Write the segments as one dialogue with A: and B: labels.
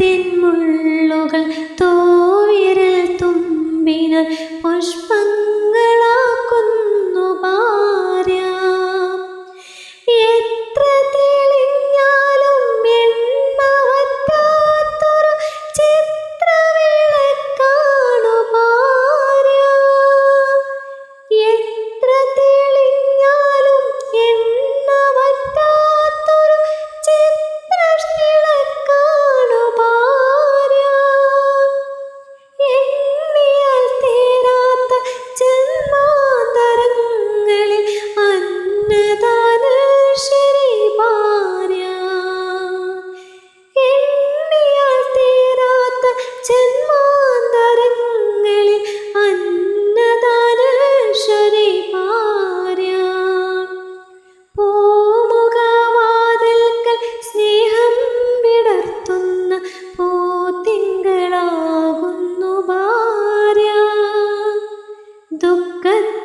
A: തെന്മുള്ളുകൾ തോവിരൽ തുമ്പിനാൽ പുഷ്പങ്ങൾ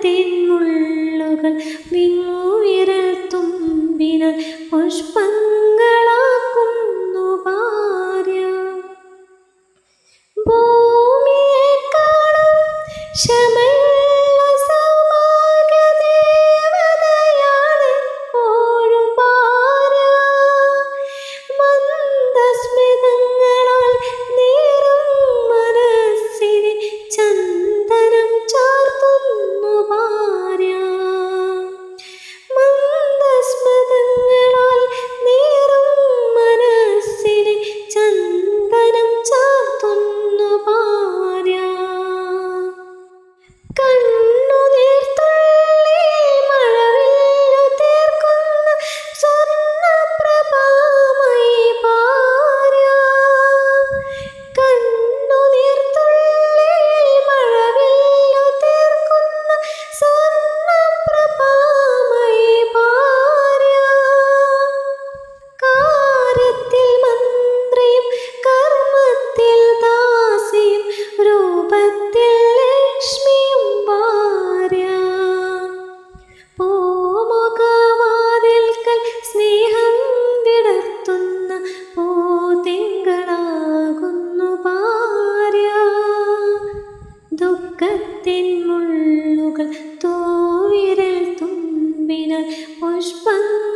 A: തെന്നുള്ളുകൾ വിങ്ങുവിരൽ തുമ്പിനാൽ പുഷ്പങ്ങളാക്കുന്നു ഭാര്യ. ഭൂമിയെക്കാളും ശമ പക്കത്തിൻ മുള്ളുകൾ തൂവിരൽ തുമ്പിനാൽ പുഷ്പങ്ങൾ